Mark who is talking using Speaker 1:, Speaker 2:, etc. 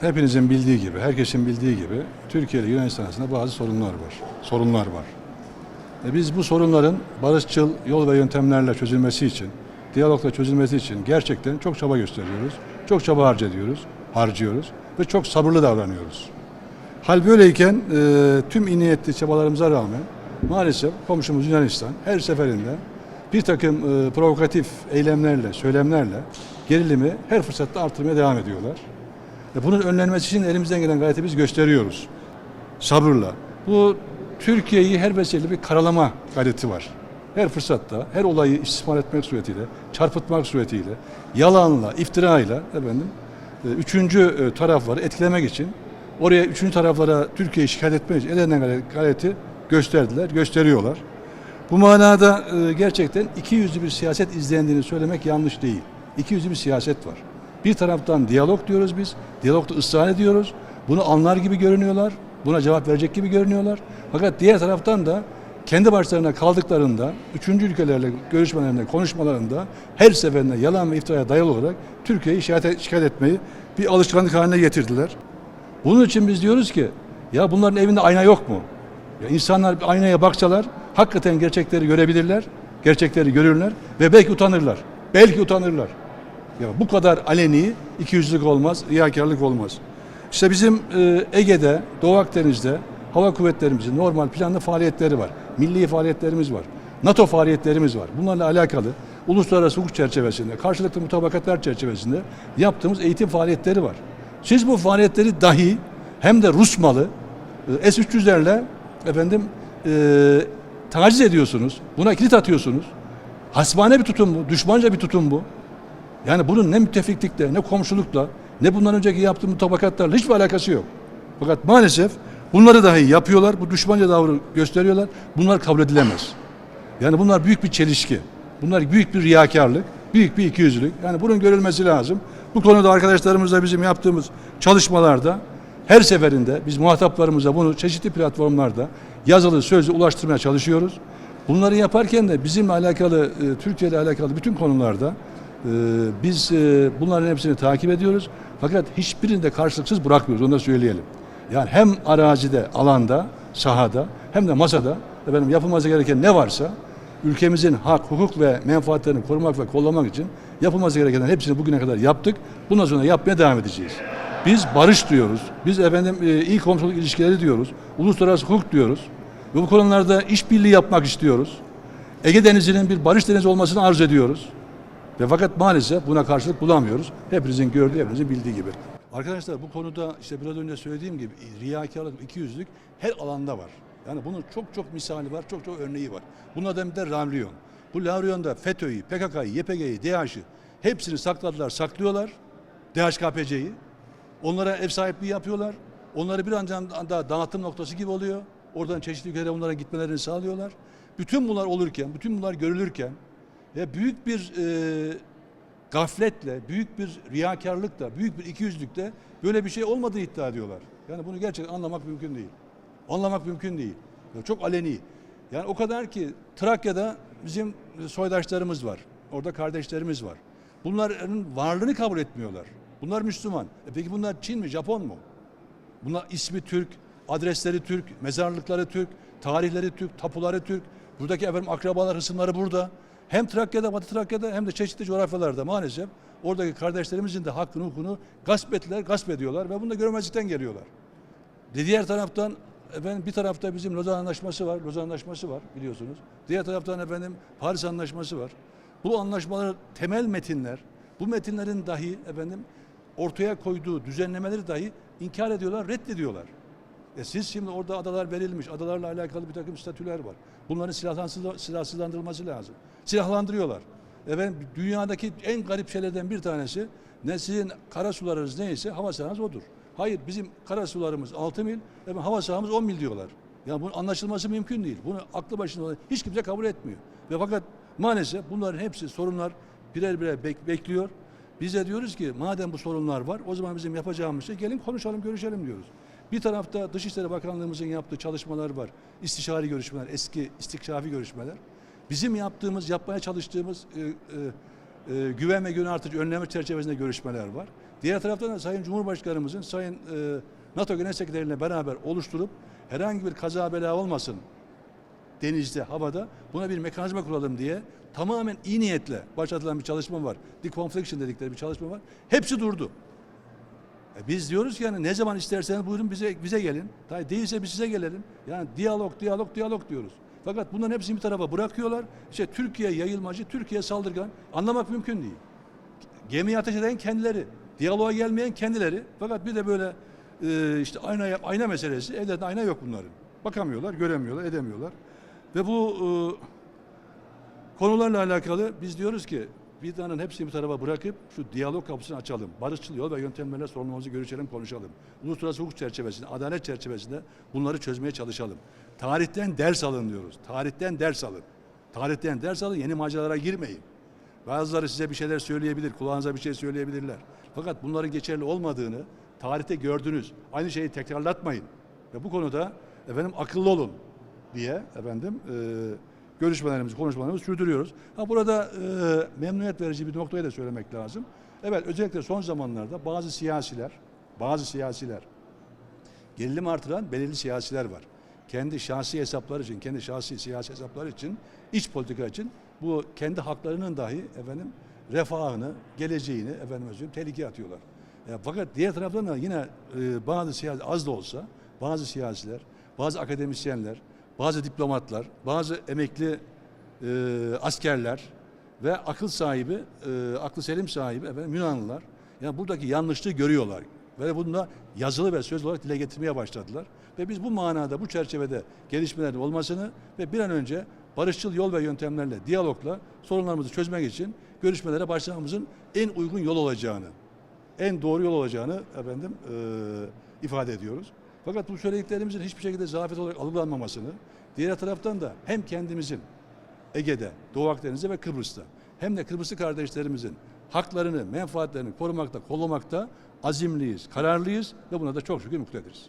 Speaker 1: hepinizin bildiği gibi, herkesin bildiği gibi Türkiye ile Yunanistan arasında bazı sorunlar var. Sorunlar var. E biz bu sorunların barışçıl yol ve yöntemlerle çözülmesi için, diyalogla çözülmesi için gerçekten çok çaba gösteriyoruz. Çok çaba harcıyoruz, harcıyoruz ve çok sabırlı davranıyoruz. Hal böyleyken e, tüm iyi çabalarımıza rağmen maalesef komşumuz Yunanistan her seferinde bir takım e, provokatif eylemlerle, söylemlerle gerilimi her fırsatta artırmaya devam ediyorlar. E, bunun önlenmesi için elimizden gelen gayreti biz gösteriyoruz. Sabırla. Bu Türkiye'yi her vesileyle bir karalama gayreti var. Her fırsatta, her olayı istismar etmek suretiyle, çarpıtmak suretiyle, yalanla, iftirayla efendim, e, üçüncü e, tarafları etkilemek için oraya üçüncü taraflara Türkiye'yi şikayet etmek için gelen gayreti gösterdiler, gösteriyorlar. Bu manada gerçekten iki yüzlü bir siyaset izlendiğini söylemek yanlış değil. İki yüzlü bir siyaset var. Bir taraftan diyalog diyoruz biz, diyalogda ısrar ediyoruz. Bunu anlar gibi görünüyorlar, buna cevap verecek gibi görünüyorlar. Fakat diğer taraftan da kendi başlarına kaldıklarında, üçüncü ülkelerle görüşmelerinde, konuşmalarında her seferinde yalan ve iftiraya dayalı olarak Türkiye'yi şikayet, etmeyi bir alışkanlık haline getirdiler. Bunun için biz diyoruz ki ya bunların evinde ayna yok mu? Ya insanlar aynaya baksalar hakikaten gerçekleri görebilirler, gerçekleri görürler ve belki utanırlar. Belki utanırlar. Ya bu kadar aleni ikiyüzlülük olmaz, riyakarlık olmaz. İşte bizim e, Ege'de, Doğu Akdeniz'de hava kuvvetlerimizin normal planlı faaliyetleri var. Milli faaliyetlerimiz var. NATO faaliyetlerimiz var. Bunlarla alakalı uluslararası hukuk çerçevesinde, karşılıklı mutabakatlar çerçevesinde yaptığımız eğitim faaliyetleri var. Siz bu faaliyetleri dahi hem de Rus malı e, S-300'lerle efendim e, taciz ediyorsunuz. Buna kilit atıyorsunuz. Hasbane bir tutum bu, düşmanca bir tutum bu. Yani bunun ne müttefiklikle, ne komşulukla, ne bundan önceki yaptığı mutabakatlarla hiçbir alakası yok. Fakat maalesef bunları dahi yapıyorlar, bu düşmanca tavrı gösteriyorlar. Bunlar kabul edilemez. Yani bunlar büyük bir çelişki. Bunlar büyük bir riyakarlık, büyük bir ikiyüzlülük. Yani bunun görülmesi lazım. Bu konuda arkadaşlarımızla bizim yaptığımız çalışmalarda her seferinde biz muhataplarımıza bunu çeşitli platformlarda yazılı sözlü ulaştırmaya çalışıyoruz. Bunları yaparken de bizimle alakalı, e, Türkiye alakalı bütün konularda e, biz e, bunların hepsini takip ediyoruz. Fakat hiçbirini de karşılıksız bırakmıyoruz, onu da söyleyelim. Yani hem arazide, alanda, sahada hem de masada efendim yapılması gereken ne varsa ülkemizin hak, hukuk ve menfaatlerini korumak ve kollamak için yapılması gereken hepsini bugüne kadar yaptık. Bundan sonra yapmaya devam edeceğiz. Biz barış diyoruz. Biz efendim e, iyi komşuluk ilişkileri diyoruz. Uluslararası hukuk diyoruz. Bu konularda işbirliği yapmak istiyoruz. Ege Denizi'nin bir barış denizi olmasını arzu ediyoruz. Ve fakat maalesef buna karşılık bulamıyoruz. Hepinizin gördüğü, hepinizin bildiği gibi. Arkadaşlar bu konuda işte biraz önce söylediğim gibi riyakarlık, ikiyüzlülük her alanda var. Yani bunun çok çok misali var, çok çok örneği var. Bunlardan bir de Lavrion. Bu Lavrion'da FETÖ'yü, PKK'yı, YPG'yi, DAEŞ'i hepsini sakladılar, saklıyorlar. DHKPC'yi. Onlara ev sahipliği yapıyorlar. Onları bir anda dağıtım noktası gibi oluyor. Oradan çeşitli ülkelere onlara gitmelerini sağlıyorlar. Bütün bunlar olurken, bütün bunlar görülürken ve büyük bir e, gafletle, büyük bir riyakarlıkla, büyük bir ikiyüzlükle böyle bir şey olmadığı iddia ediyorlar. Yani bunu gerçekten anlamak mümkün değil. Anlamak mümkün değil. Ya çok aleni. Yani o kadar ki Trakya'da bizim soydaşlarımız var. Orada kardeşlerimiz var. Bunların varlığını kabul etmiyorlar. Bunlar Müslüman. E peki bunlar Çin mi, Japon mu? Bunlar ismi Türk, adresleri Türk, mezarlıkları Türk, tarihleri Türk, tapuları Türk. Buradaki efendim akrabalar, hısımları burada. Hem Trakya'da, Batı Trakya'da hem de çeşitli coğrafyalarda maalesef oradaki kardeşlerimizin de hakkını, hukukunu gasp ettiler, gasp ediyorlar ve bunu da görmezlikten geliyorlar. Diğer taraftan efendim bir tarafta bizim Lozan Anlaşması var. Lozan Anlaşması var biliyorsunuz. Diğer taraftan efendim Paris Anlaşması var. Bu anlaşmalar temel metinler. Bu metinlerin dahi efendim ortaya koyduğu düzenlemeleri dahi inkar ediyorlar, reddediyorlar. E siz şimdi orada adalar verilmiş, adalarla alakalı bir takım statüler var. Bunların silahsızlandırılması lazım. Silahlandırıyorlar. Efendim dünyadaki en garip şeylerden bir tanesi ne sizin kara sularınız neyse hava sahanız odur. Hayır bizim kara sularımız 6 mil, efendim, hava sahamız 10 mil diyorlar. Yani bunun anlaşılması mümkün değil. Bunu aklı başında hiç kimse kabul etmiyor. Ve fakat maalesef bunların hepsi sorunlar birer birer bek- bekliyor. Biz de diyoruz ki madem bu sorunlar var o zaman bizim yapacağımız şey gelin konuşalım görüşelim diyoruz. Bir tarafta Dışişleri Bakanlığımızın yaptığı çalışmalar var. İstişari görüşmeler, eski istikşafi görüşmeler. Bizim yaptığımız, yapmaya çalıştığımız e, e, e, güven ve güven artıcı önleme çerçevesinde görüşmeler var. Diğer taraftan da Sayın Cumhurbaşkanımızın Sayın e, NATO Genel Sekreteriyle beraber oluşturup herhangi bir kaza bela olmasın denizde, havada buna bir mekanizma kuralım diye tamamen iyi niyetle başlatılan bir çalışma var. Deconfliction dedikleri bir çalışma var. Hepsi durdu. E biz diyoruz ki yani ne zaman isterseniz buyurun bize bize gelin. Değilse biz size gelelim. Yani diyalog, diyalog, diyalog diyoruz. Fakat bunların hepsini bir tarafa bırakıyorlar. İşte Türkiye yayılmacı, Türkiye saldırgan. Anlamak mümkün değil. Gemiyi ateş eden kendileri. Diyaloğa gelmeyen kendileri. Fakat bir de böyle e, işte ayna, ayna meselesi. Evlerinde ayna yok bunların. Bakamıyorlar, göremiyorlar, edemiyorlar. Ve bu e, konularla alakalı biz diyoruz ki vidanın hepsini bir tarafa bırakıp şu diyalog kapısını açalım. Barışçıl yol ve yöntemlerle sorunlarımızı görüşelim, konuşalım. Uluslararası hukuk çerçevesinde, adalet çerçevesinde bunları çözmeye çalışalım. Tarihten ders alın diyoruz. Tarihten ders alın. Tarihten ders alın, yeni maceralara girmeyin. Bazıları size bir şeyler söyleyebilir, kulağınıza bir şey söyleyebilirler. Fakat bunların geçerli olmadığını tarihte gördünüz. Aynı şeyi tekrarlatmayın. Ve bu konuda efendim akıllı olun diye efendim e, görüşmelerimizi, konuşmalarımızı sürdürüyoruz. Ha burada e, memnuniyet verici bir noktayı da söylemek lazım. Evet özellikle son zamanlarda bazı siyasiler, bazı siyasiler gerilim artıran belirli siyasiler var. Kendi şahsi hesapları için, kendi şahsi siyasi hesapları için, iç politika için bu kendi haklarının dahi efendim refahını, geleceğini efendim söyleyeyim tehlikeye atıyorlar. Ya fakat diğer taraftan da yine e, bazı siyasi az da olsa bazı siyasiler, bazı akademisyenler, bazı diplomatlar, bazı emekli e, askerler ve akıl sahibi, e, aklı selim sahibi efendim Yunanlılar yani buradaki yanlışlığı görüyorlar ve bunu da yazılı ve söz olarak dile getirmeye başladılar. Ve biz bu manada, bu çerçevede gelişmelerin olmasını ve bir an önce barışçıl yol ve yöntemlerle, diyalogla sorunlarımızı çözmek için görüşmelere başlamamızın en uygun yol olacağını, en doğru yol olacağını efendim e, ifade ediyoruz. Fakat bu söylediklerimizin hiçbir şekilde zafiyet olarak algılanmamasını, diğer taraftan da hem kendimizin Ege'de, Doğu Akdeniz'de ve Kıbrıs'ta hem de Kıbrıslı kardeşlerimizin haklarını, menfaatlerini korumakta, kollamakta azimliyiz, kararlıyız ve buna da çok şükür muktedir'iz.